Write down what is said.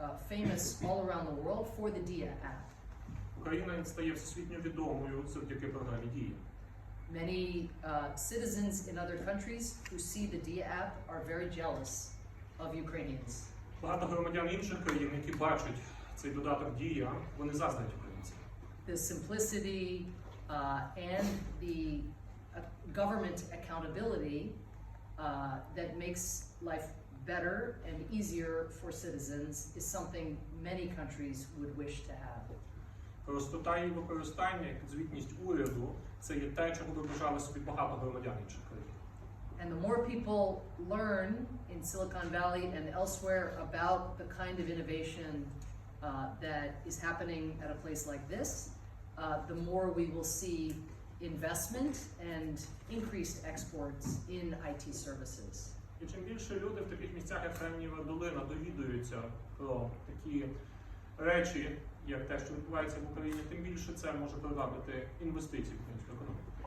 uh, famous all around the world for the DIA app. Україна стає всесвітньо відомою завдяки програмі Дія. Many uh, citizens in other countries who see the DIA app are very jealous of Ukrainians. Багато громадян інших країн, які бачать цей додаток Дія, вони заздрять українцям. The simplicity uh, and the uh, government accountability uh, that makes life better and easier for citizens is something many countries would wish to have. Простота і використання, як звітність уряду, це є те, чого би бажали собі багато громадян інших країн. And the more people learn in Silicon Valley and elsewhere about the kind of innovation uh, that is happening at a place like this, uh, the more we will see investment and increased exports in IT services. І чим більше люди в таких місцях, як Кремнієва долина, довідуються про такі речі, як те, що відбувається в Україні, тим більше це може привабити інвестиції в українську економіку.